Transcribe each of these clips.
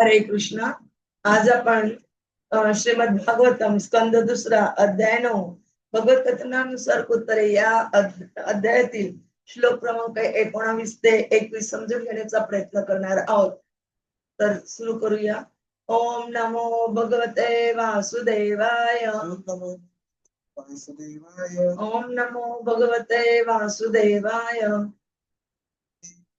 हरे कृष्ण. आज आपण श्रीमद भागवतम स्कंद दुसरा अध्याय नऊ भगवत कथनानुसार उत्तरे या अध- अध्यायातील श्लोक क्रमांक एकोणावीस ते एकवीस समजून घेण्याचा प्रयत्न करणार आहोत. तर सुरू करूया. ओम नमो भगवते वासुदेवाय. ओम नमो वासुदेवाय. ओम नमो भगवते वासुदेवाय.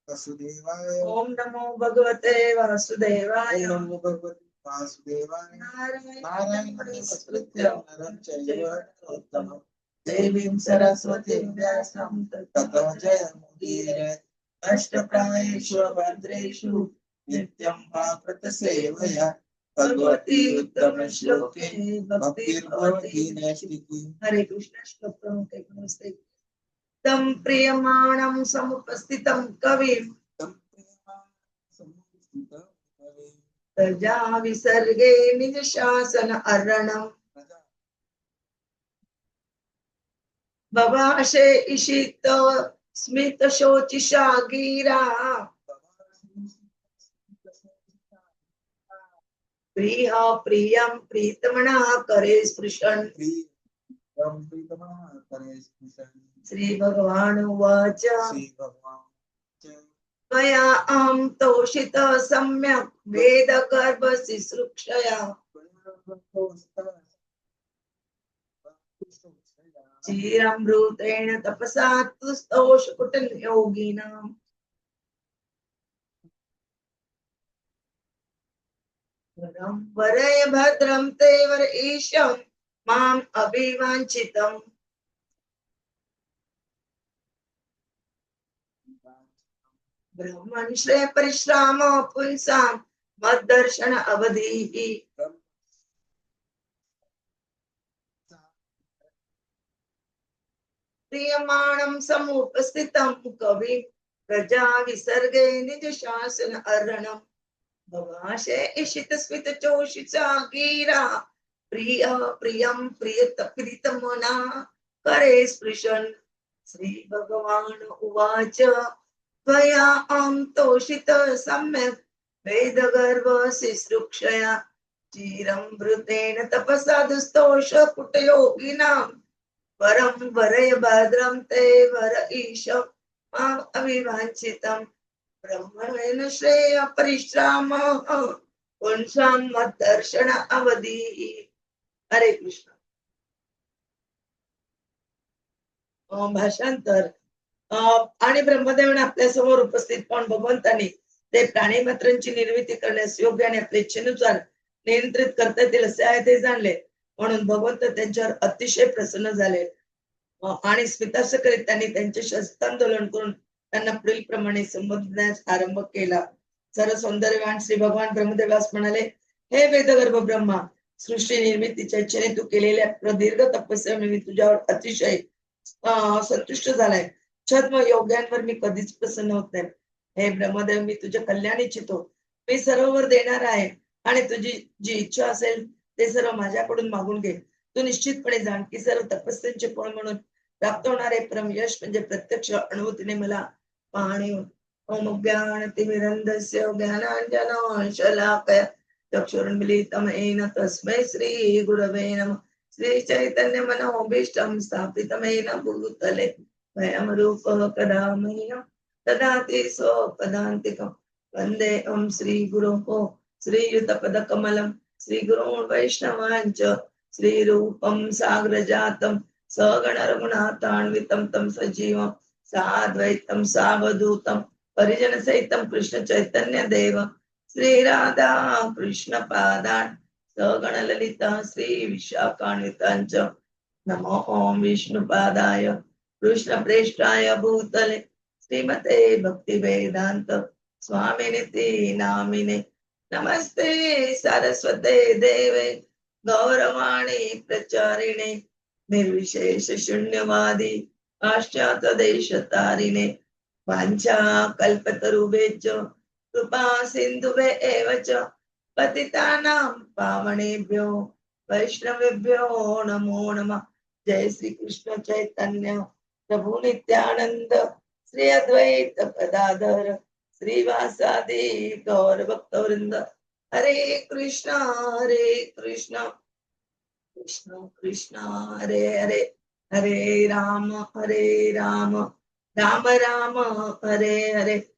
वासुदेवाय। ओम नमो भगवते वासुदेवाय। ओम नमो भगवते वासुदेवाय। नारायण नारायण नमस्कृत्य। नरं चैव नरोत्तमं देवीं सरस्वतीं व्यासं ततो जयमुदीरय अष्टप्रायेषु भद्रेषु नित्यं भागवत सेवया भगवती उत्तम श्लोके। भक्तिर्भवती भक्तिर्भवति नैष्टिकी हरे कृष्ण श्लोक एकोणीस तं प्रियमाणं समुपस्थितं कविं। प्रजा विसर्गे निजशासन अर्णम् भवाशे बभाषे इषित स्मित शोचिषा गिरा। प्रिय प्रियं प्रीतमणा करे स्पृशन्। श्रीभगवान् उवाच त्वया अहं सम्यक् तपसा तुस्तोषकुटयोगिनाम् वरं वरय भद्रं ते वर ईशं माम् अभिवांचितम ब्रह्मन् श्रेय परिश्राम पुंसां मद्दर्शन अवधीः। प्रियमाणं समुपस्थितं कवि प्रजा विसर्गे निज शासन अर्णम्। भवाशे इषित स्मित चोषिचा गीरा प्रिय प्रियं प्रियत प्रीतमना करे स्पृशन। श्री भगवान् उवाच। त्वया आम तोषित सम्यक्। वेदगर्भ शुश्रूक्षया चिरं वृतेन तपसा दुस्तोष कुटयोगिनाम् वरं वरय भद्रं ते वर ईश। माम् अविवाञ्छितम् ब्रह्मणेन श्रेय परिश्राम। पुंसां मद्दर्शन अवधी। हरे कृष्ण. भाषांतर. आणि ब्रह्मदेवाने आपल्यासमोर उपस्थित पण भगवंतांनी ते प्राणी मात्रांची निर्मिती करण्यास योग्य आणि आपल्या इच्छेनुसार नियंत्रित करता येतील असे आहे ते जाणले. म्हणून भगवंत त्यांच्यावर अतिशय प्रसन्न झाले. आणि स्मितास करीत त्यांनी त्यांचे हस्तांदोलन करून त्यांना पुढील प्रमाणे संबोधण्यास आरंभ केला. सर्व सौंदर्यवान श्री भगवान ब्रह्मदेवास म्हणाले हे वेदगर्भ ब्रह्मा सृष्टी निर्मितीच्या इच्छेने तू केलेल्या प्रदीर्घ तपस्यामुळे मी तुझ्यावर अतिशय संतुष्ट झालाय. छद्म योग्यांवर मी कधीच प्रसन्न होत नाही. हे ब्रह्मदेव मी तुझे कल्याण इच्छितो. मी सर्ववर देणार आहे आणि तुझी जी इच्छा असेल ते सर्व माझ्याकडून मागून घे. तू निश्चितपणे जाण की सर्व तपस्यांचे फळ म्हणून प्राप्त होणारे परम यश म्हणजे प्रत्यक्ष अनुभूतीने मला पाहणे ओम ज्ञानतिमिरन्दस्य ज्ञानाञ्जन शलाकय चक्षुरुन्मिलितं तस्मै श्री गुरवे नमः। श्री मनोभीष्टं स्थापितमेन भूतले। वयं रूपः कदा ददाति स्वपदान्तिकं वन्दे ॐ श्रीगुरोः श्रीयुतपदकमलं। श्रीगुरून् वैष्णवाञ्च श्रीरूपं साग्रजातं। सगणरघुनाथान्वितं तं सजीवं। साद्वैतं सावधूतं। परिजनसहितं कृष्ण श्रीराधा कृष्ण पादान् सगणललिता श्री विशाखान्विताञ्च नमो ॐ विष्णुपादाय कृष्णप्रेष्ठाय भूतले श्रीमते भक्तिवेदान्त स्वामिनिति नामिने नमस्ते सरस्वते देवे गौरवाणी प्रचारिणे निर्विशेष शून्यवादी पाश्चात देश तारिणे वाञ्छा कल्पतरुभेच कृपा सिन्धुवे एव च पतितानां पावनेभ्यो वैष्णवेभ्यो नमो नमः। जय श्री कृष्ण चैतन्य। प्रभु नित्यानंद श्री अद्वैत गदाधर श्रीवासादि गौर भक्तवृंद हरे कृष्ण हरे कृष्ण। कृष्ण कृष्ण हरे हरे। हरे राम हरे राम। राम राम हरे हरे।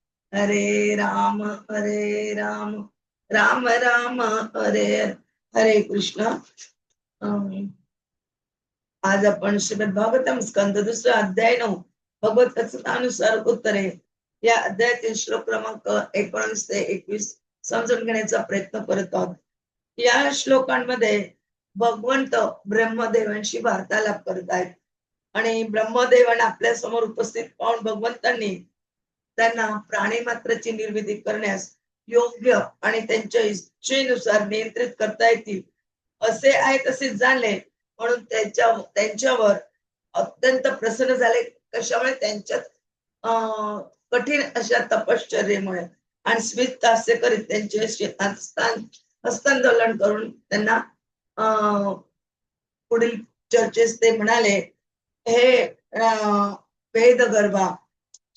हरे राम हरे राम राम राम हरे हरे. कृष्ण. अं, आज आपण श्रीमद भागवतम स्कंद दुसरा अध्याय नऊ भगवत कथानुसार उत्तरे. या अध्यायातील श्लोक क्रमांक एकोणीस ते एकवीस समजून घेण्याचा प्रयत्न करत आहोत. या श्लोकांमध्ये भगवंत ब्रह्मदेवांशी वार्तालाप करत आहेत. आणि ब्रह्मदेवांना आपल्यासमोर उपस्थित पाहून भगवंतांनी त्यांना प्राणी मात्राची निर्मिती करण्यास योग्य आणि त्यांच्या इच्छेनुसार नियंत्रित करता येतील. असे आहे तसे जाणले म्हणून त्यांच्या त्यांच्यावर अत्यंत प्रसन्न झाले. कशामुळे? त्यांच्यात कठीण अशा तपश्चर्येमुळे. आणि स्मित हास्य करीत त्यांचे हस्तां हस्तांदोलन करून त्यांना अं, पुढील चर्चेस ते म्हणाले हे वेद गर्भा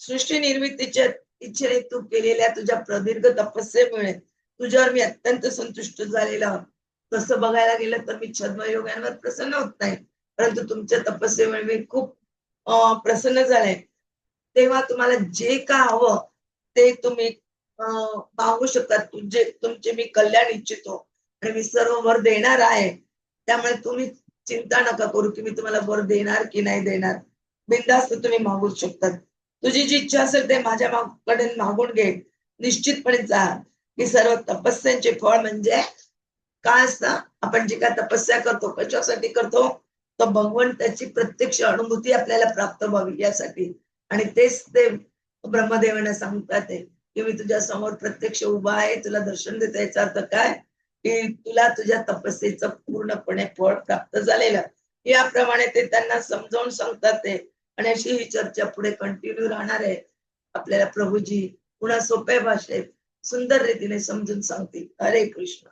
सृष्टी निर्मितीच्या इच्छेने तू केलेल्या तुझ्या प्रदीर्घ तपस्येमुळे तुझ्यावर मी अत्यंत संतुष्ट झालेला तसं बघायला गेलं तर मी छद्मयोगांवर प्रसन्न होत नाही. परंतु तुमच्या तपस्येमुळे मी खूप प्रसन्न झाले. तेव्हा तुम्हाला जे का हवं ते तुम्ही पाहू मागू शकता. तुझे तुमचे मी कल्याण इच्छितो. आणि मी सर्व वर देणार आहे. त्यामुळे तुम्ही चिंता नका करू की मी तुम्हाला वर देणार की नाही देणार. बिंदास्त तुम्ही मागू शकतात तुझी जी इच्छा असेल ते माझ्या कडे मागून घे. निश्चितपणे जा की सर्व तपस्यांचे फळ म्हणजे काय असतं? आपण जे काय तपस्या करतो कशासाठी करतो? तर भगवंताची प्रत्यक्ष अनुभूती आपल्याला प्राप्त व्हावी यासाठी. आणि तेच ते ब्रह्मदेवाने सांगतात ते की मी तुझ्या समोर प्रत्यक्ष उभा आहे तुला दर्शन देता याचा अर्थ काय? की तुला तुझ्या तपस्येचं पूर्णपणे फळ प्राप्त झालेलं. याप्रमाणे ते त्यांना समजावून सांगतात ते. आणि अशी ही चर्चा पुढे कंटिन्यू राहणार आहे. आपल्याला प्रभूजी पुन्हा सोप्या भाषेत सुंदर रीतीने समजून सांगतील. हरे कृष्ण.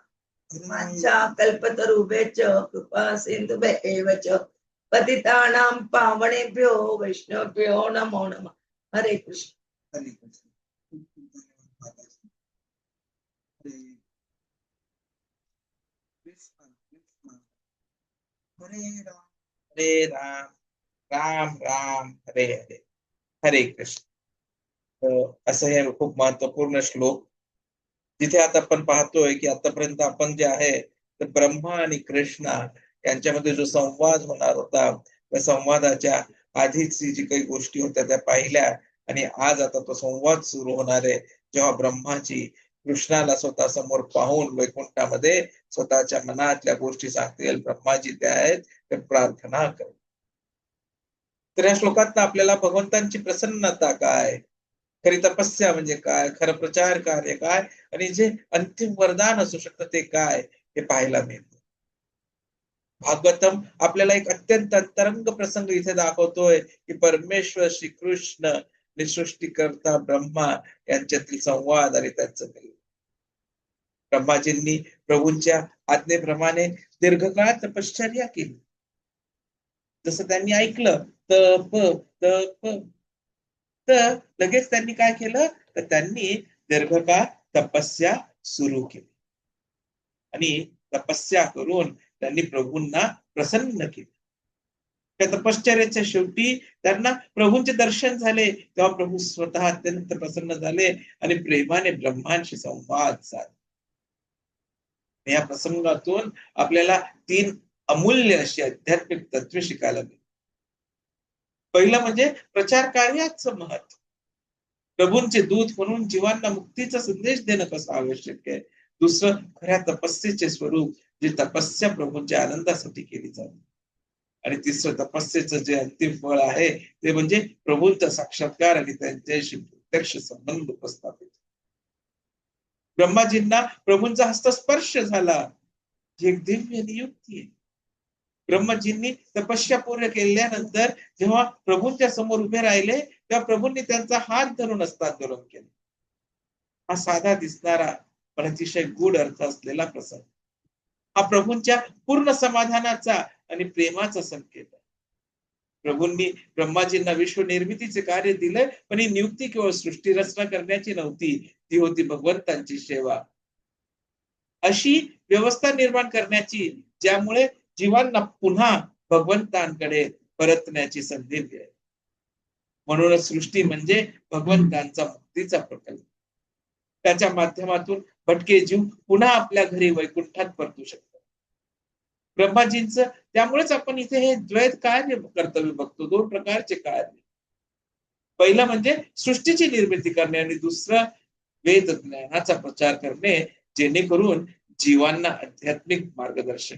माझ्या कल्पतरुभ्यच कृपा च पतितानां पावनेभ्यो वैष्णवभ्यो नमो नमः. हरे कृष्ण. हरे कृष्ण. हरे राम. हरे राम. राम राम हरे हरे. हरे कृष्ण. असं हे खूप महत्त्वपूर्ण श्लोक. जिथे आता आपण पाहतोय की आतापर्यंत आपण जे आहे तर ब्रह्मा आणि कृष्णा यांच्यामध्ये जो संवाद होणार होता त्या संवादाच्या आधीची जी काही गोष्टी होत्या त्या पाहिल्या. आणि आज आता तो संवाद सुरू होणार आहे जेव्हा ब्रह्माची कृष्णाला स्वतः समोर पाहून वैकुंठामध्ये स्वतःच्या मनातल्या गोष्टी सांगतील. ब्रह्माजी ते आहेत ते प्रार्थना कर तर या श्लोकात आपल्याला भगवंतांची प्रसन्नता काय? खरी तपस्या म्हणजे काय? खरं प्रचार कार्य काय? आणि जे अंतिम वरदान असू शकतं ते काय? हे पाहायला मिळतं. भागवतम आपल्याला एक अत्यंत अंतरंग प्रसंग इथे दाखवतोय की परमेश्वर श्री कृष्ण आणि सृष्टीकर्ता ब्रह्मा यांच्यातील संवाद आणि त्यांचं मिलन. ब्रह्माजींनी प्रभूंच्या आज्ञेप्रमाणे दीर्घकाळ तपश्चर्या केली. जसं त्यांनी ऐकलं तप तप तर लगेच त्यांनी काय केलं? तर त्यांनी दीर्घकाळ तपस्या सुरू केली. आणि तपस्या करून त्यांनी प्रभूंना प्रसन्न केले. त्या तपश्चर्याच्या शेवटी त्यांना प्रभूंचे दर्शन झाले. तेव्हा प्रभू स्वतः अत्यंत प्रसन्न झाले आणि प्रेमाने ब्रह्मांशी संवाद साधला. या प्रसंगातून आपल्याला तीन अमूल्य अशी आध्यात्मिक तत्वे शिकायला मिळते पहिलं म्हणजे प्रचार कार्याचं महत्त्व. प्रभूंचे दूत म्हणून जीवांना मुक्तीचा संदेश देणं कसं आवश्यक आहे? दुसरं खऱ्या तपस्येचे स्वरूप जे तपस्या प्रभूंच्या आनंदासाठी केली जाते. आणि तिसरं तपस्येचं जे अंतिम फळ आहे ते म्हणजे प्रभूंचा साक्षात्कार आणि त्यांच्याशी प्रत्यक्ष संबंध उपस्थापित. ब्रह्माजींना प्रभूंचा हस्तस्पर्श झाला. ही एक दिव्य नियुक्ती आहे. ब्रह्मजींनी तपस्या पूर्ण केल्यानंतर जेव्हा प्रभूंच्या समोर उभे राहिले तेव्हा प्रभूंनी त्यांचा हात धरून हस्तांदोलन केले. हा साधा दिसणारा पण अतिशय गुढ अर्थ असलेला प्रसंग. हा प्रभूंच्या पूर्ण समाधानाचा आणि प्रेमाचा संकेत आहे. प्रभूंनी ब्रह्माजींना विश्व निर्मितीचे कार्य दिलंय पण ही नियुक्ती केवळ सृष्टी रचना करण्याची नव्हती ती होती भगवंतांची सेवा. अशी व्यवस्था निर्माण करण्याची ज्यामुळे जीवांना पुन्हा भगवंतांकडे परतण्याची संधी मिळेल. म्हणूनच सृष्टी म्हणजे भगवंतांचा मुक्तीचा प्रकल्प. त्याच्या माध्यमातून भटके जीव पुन्हा आपल्या घरी वैकुंठात परतू शकतो ब्रह्माजींच त्यामुळेच आपण इथे हे द्वैत कार्य कर्तव्य बघतो. दोन प्रकारचे कार्य. पहिलं म्हणजे सृष्टीची निर्मिती करणे आणि दुसरं वेद ज्ञानाचा प्रचार करणे जेणेकरून जीवांना आध्यात्मिक मार्गदर्शन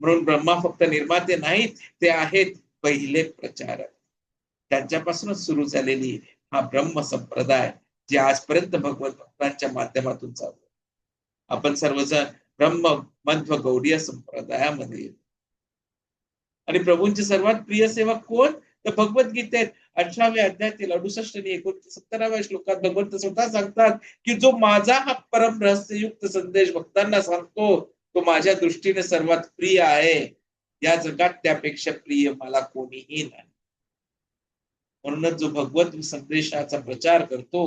म्हणून ब्रह्मा फक्त निर्माते नाहीत ते आहेत पहिले प्रचारक. त्यांच्यापासूनच सुरू झालेली हा ब्रह्म संप्रदाय जे आजपर्यंत भगवत भक्तांच्या माध्यमातून चालू आपण सर्वजण ब्रह्म मध्व गौडीय संप्रदायामध्ये. आणि प्रभूंची सर्वात प्रिय सेवा कोण? तर भगवद्गीतेत अठराव्या अध्यायातील अडुसष्ट आणि एकोणतीस सत्तराव्या श्लोकात भगवंत स्वतः सांगतात की जो माझा हा परम रहस्ययुक्त संदेश भक्तांना सांगतो तो माझ्या दृष्टीने सर्वात प्रिय आहे. या जगात त्यापेक्षा प्रिय मला कोणीही नाही. म्हणूनच जो भगवत संदेशाचा प्रचार करतो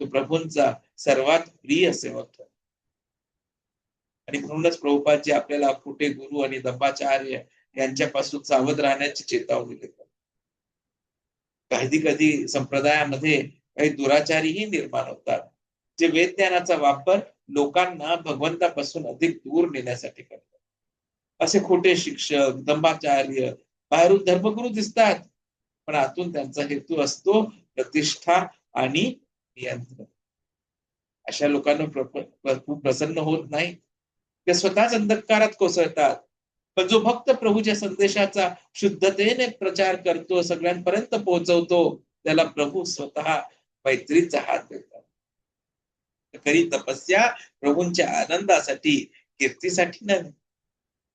तो प्रभूंचा सर्वात प्रिय सेवक ठरतो आणि म्हणूनच प्रभुपादजी आपल्याला कुठे गुरु आणि दंबाचार्य यांच्यापासून सावध राहण्याची चेतावणी देतात. कधी कधी संप्रदायामध्ये काही दुराचारीही निर्माण होतात. जे वेद ज्ञानाचा वापर लोकांना भगवंतापासून अधिक दूर नेण्यासाठी करतात. असे खोटे शिक्षक दंबाचार्य बाहेरून धर्मगुरु दिसतात. पण आतून त्यांचा हेतू असतो प्रतिष्ठा आणि नियंत्रण. अशा लोकांना प्रभू प्रसन्न होत नाही. ते स्वतःच अंधकारात कोसळतात. पण जो भक्त प्रभूच्या संदेशाचा शुद्धतेने प्रचार करतो सगळ्यांपर्यंत पोहोचवतो त्याला प्रभू स्वतः मैत्रीचा हात देतो करी तपस्या प्रभूंच्या आनंदासाठी कीर्तीसाठी नव्हे.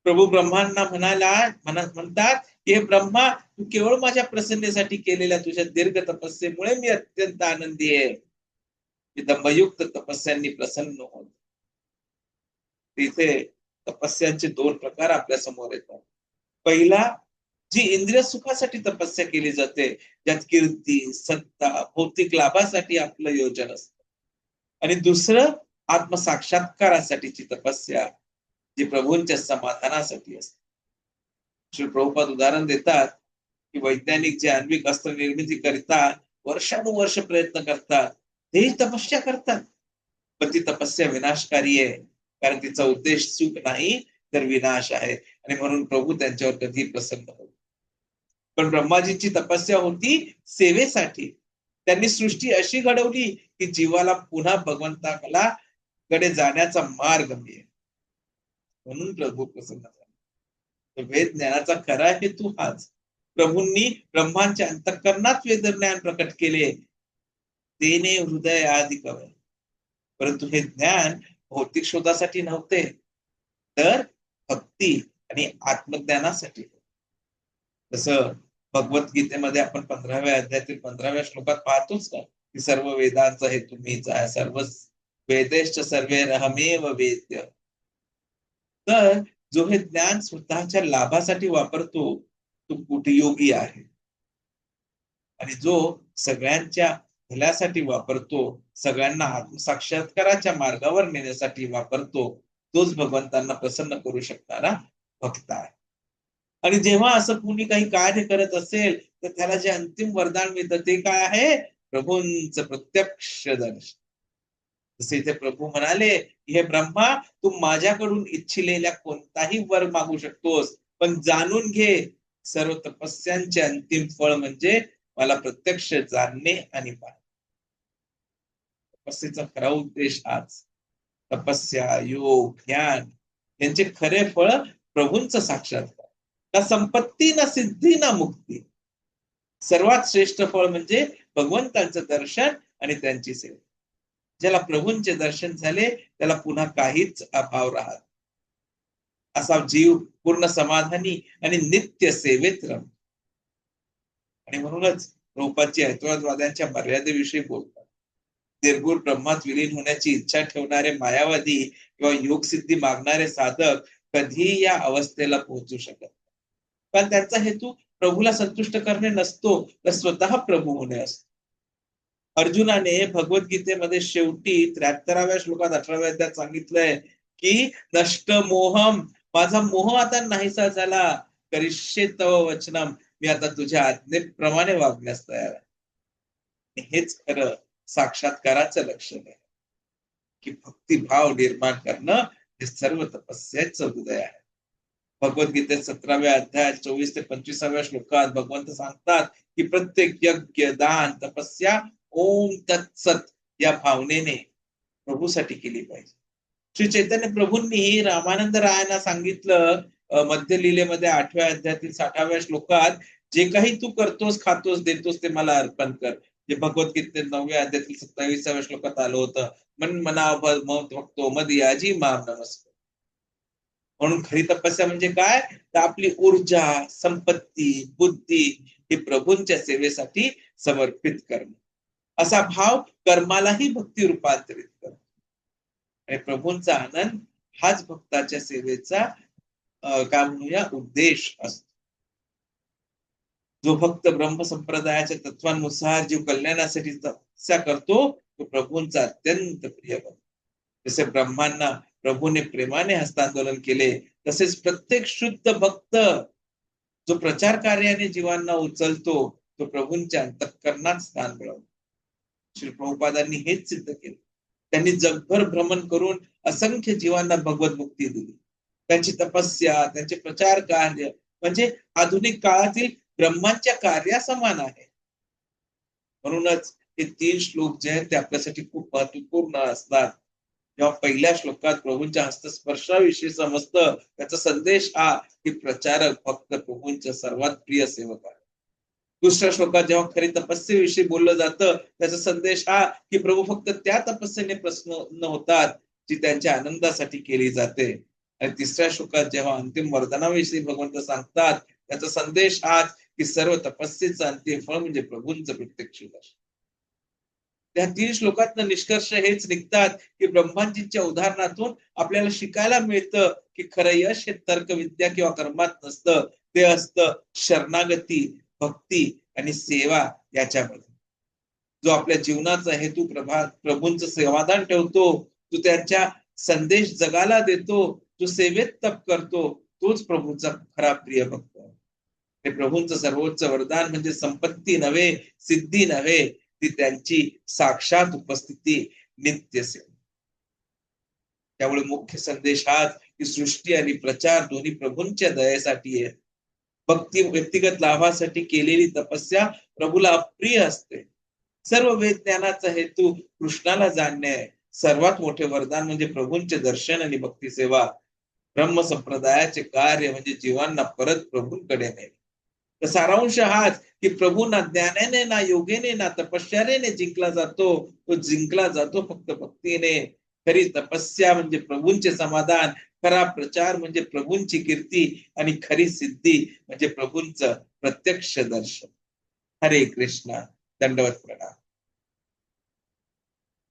प्रभू ब्रह्मांना म्हणाला म्हणा- म्हणतात हे ब्रह्मा तू केवळ माझ्या प्रसन्नेसाठी केलेल्या तुझ्या दीर्घ तपस्येमुळे मी अत्यंत आनंदी आहे. मी दंभयुक्त तपस्यांनी प्रसन्न होत. तिथे तपस्यांचे दोन प्रकार आपल्यासमोर येतात. पहिला जी इंद्रिय सुखासाठी तपस्या केली जाते ज्यात कीर्ती सत्ता भौतिक लाभासाठी आपलं योजन असतं. आणि दुसरं आत्मसाक्षात्कारासाठीची तपस्या जी प्रभूंच्या समाधानासाठी असते. श्री प्रभुपाद उदाहरण देतात की वैज्ञानिक जे आण्विक अस्त्र निर्मिती करतात वर्षानुवर्ष प्रयत्न करतात तेही तपस्या करतात. पण ती तपस्या विनाशकारी आहे कारण तिचा उद्देश सुख नाही तर विनाश आहे. आणि म्हणून प्रभू त्यांच्यावर कधी प्रसन्न होत पण ब्रह्माजींची तपस्या होती सेवेसाठी. त्यांनी सृष्टी अशी घडवली की जीवाला पुन्हा भगवंताला कडे जाण्याचा मार्ग मिळेल. म्हणून प्रभू प्रसन्न झाले. वेद ज्ञानाचा खरा हेतू हाच. प्रभूंनी ब्रह्मांच्या अंतकरणात वेद ज्ञान प्रकट केले. तेने हृदय आधी कवय परंतु हे ज्ञान भौतिक शोधासाठी नव्हते तर भक्ती आणि आत्मज्ञानासाठी. जसं भगवद्गीतेमध्ये आपण पंधराव्या अध्यायातील पंधराव्या श्लोकात पाहतोच का? की सर्व वेदांचा हेतू मीच आहे सर्व वेदेश्च सर्वे रहमेव वेद्य. तर जो हे ज्ञान स्वतःच्या लाभासाठी वापरतो तो कुटयोगी आहे? आणि जो सगळ्यांच्या भल्यासाठी वापरतो सगळ्यांना आत्मसाक्षात्काराच्या मार्गावर नेण्यासाठी वापरतो तोच भगवंतांना प्रसन्न करू शकणारा भक्त आहे. आणि जेव्हा असं कुणी काही कार्य करत असेल तर त्याला जे अंतिम वरदान मिळतं ते काय आहे? प्रभूंच प्रत्यक्ष दर्शन जसे इथे प्रभू म्हणाले हे ब्रह्मा तू माझ्याकडून इच्छिलेल्या कोणताही वर मागू शकतोस पण जाणून घे सर्व तपस्यांचे अंतिम फळ म्हणजे मला प्रत्यक्ष जाणणे आणि पाहणे. तपस्येचा खरा उद्देश हाच. तपस्या योग ज्ञान यांचे खरे फळ प्रभूंच साक्षात्कार ना संपत्ती ना सिद्धी ना मुक्ती. सर्वात श्रेष्ठ फळ म्हणजे भगवंतांचं दर्शन आणि त्यांची सेवा. ज्याला प्रभूंचे दर्शन झाले त्याला पुन्हा काहीच अभाव राहत. असा जीव पूर्ण समाधानी आणि नित्य सेवेत रम. आणि म्हणूनच रूपाची ऐतवादवाद्यांच्या मर्यादेविषयी बोलतात. निर्गुण ब्रह्मात विलीन होण्याची इच्छा ठेवणारे मायावादी किंवा योगसिद्धी मागणारे साधक कधीही या अवस्थेला पोहोचू शकत पण त्यांचा हेतू प्रभूला संतुष्ट करणे नसतो तर स्वतः प्रभू होणे असतो. अर्जुनाने भगवद्गीतेमध्ये शेवटी त्र्याहत्तराव्या श्लोकात अठराव्या अध्यात सांगितलंय की नष्ट मोहम माझा मोह आता नाहीसा झाला. करिष्ये तव वचनम. मी आता तुझ्या आज्ञेप्रमाणे वागण्यास तयार आहे. हेच खरं साक्षात्काराचं लक्षण आहे की भक्तिभाव निर्माण करणं हे सर्व तपस्याचं हृदय आहे. भगवद्गीतेत सतराव्या अध्याय चोवीस ते पंचवीसाव्या श्लोकात भगवंत सांगतात की प्रत्येक यज्ञ दान तपस्या ओम तत्सत या भावनेने प्रभूसाठी केली पाहिजे. श्री चैतन्य प्रभूंनी रामानंद रायांना सांगितलं मध्य लीलेमध्ये आठव्या अध्यायातील साठाव्या श्लोकात जे काही तू करतोस खातोस देतोस ते मला अर्पण कर. जे गीते नवव्या अध्यायातील सत्तावीसाव्या श्लोकात आलं होतं मन मना मत भक्तो मद याजी माम नमस्कार. म्हणून खरी तपस्या म्हणजे काय? तर आपली ऊर्जा संपत्ती बुद्धी ही प्रभूंच्या सेवेसाठी समर्पित करणे असा भाव कर्मालाही भक्ती रूपांतरित करतो. आणि प्रभूंचा आनंद हाच भक्ताच्या सेवेचा काय म्हणूया उद्देश असतो. जो भक्त ब्रह्म संप्रदायाच्या तत्वांनुसार जीव कल्याणासाठी तपस्या करतो तो प्रभूंचा अत्यंत प्रिय बनतो जसे ब्रह्मांना प्रभूने प्रेमाने हस्तांदोलन केले तसेच प्रत्येक शुद्ध भक्त जो प्रचार कार्याने जीवांना उचलतो तो प्रभूंच्या अंतःकरणात स्थान मिळवतो. श्री प्रभुपादांनी हेच सिद्ध केलं. त्यांनी जगभर भ्रमण करून असंख्य जीवांना भगवत मुक्ती दिली. त्यांची तपस्या त्यांचे प्रचार कार्य म्हणजे आधुनिक काळातील ब्रह्मांच्या कार्यासमान आहे म्हणूनच हे तीन श्लोक जे आहेत ते आपल्यासाठी खूप महत्त्वपूर्ण असतात. जेव्हा पहिल्या श्लोकात प्रभूंच्या हस्तस्पर्शाविषयी समजतं त्याचा संदेश हा की प्रचारक फक्त प्रभूंच्या सर्वात प्रिय सेवक आहे दुसऱ्या श्लोकात जेव्हा खरी तपस्येविषयी बोललं जातं त्याचा संदेश हा की प्रभू फक्त त्या तपस्येने प्रसन्न होतात जी त्यांच्या आनंदासाठी केली जाते. आणि तिसऱ्या श्लोकात जेव्हा अंतिम वरदानाविषयी भगवंत सांगतात त्याचा संदेश हाच की सर्व तपस्येचं अंतिम फळ म्हणजे प्रभूंचं प्रत्यक्ष दर्शन. त्या तीन श्लोकात निष्कर्ष हेच निघतात की ब्रह्मांजीच्या उदाहरणातून आपल्याला शिकायला मिळतं की खरं यश हे तर्कविद्या किंवा कर्मात नसतं. ते असतं शरणागती भक्ती आणि सेवा याच्यामध्ये. जो आपल्या जीवनाचा हेतू प्रभा प्रभूंचं समाधान ठेवतो तो त्यांच्या संदेश जगाला देतो जो सेवेत तप करतो तोच प्रभूंचा खरा प्रिय भक्त. हे प्रभूंचं सर्वोच्च वरदान म्हणजे संपत्ती नव्हे सिद्धी नव्हे ती त्यांची साक्षात उपस्थिती नित्य सेवा. त्यामुळे मुख्य संदेश हाच की सृष्टी आणि प्रचार दोन्ही प्रभूंच्या दयेसाठी आहे भक्ती व्यक्तिगत लाभासाठी केलेली तपस्या प्रभूला अप्रिय असते. सर्व वेद ज्ञानाचा हेतू कृष्णाला जाणणे आहे. सर्वात मोठे वरदान म्हणजे प्रभूंचे दर्शन आणि भक्ती सेवा. ब्रह्म संप्रदायाचे कार्य म्हणजे जीवांना परत प्रभूंकडे नेणे. तर सारांश हाच की प्रभू ना ज्ञानाने ना योगेने ना तपश्चर्याने जिंकला जातो तो जिंकला जातो फक्त भक्तीने. खरी तपस्या म्हणजे प्रभूंचे समाधान खरा प्रचार म्हणजे प्रभूंची कीर्ती आणि खरी सिद्धी म्हणजे प्रभूंच प्रत्यक्ष दर्शन. हरे कृष्ण. दंडवत प्रणाम.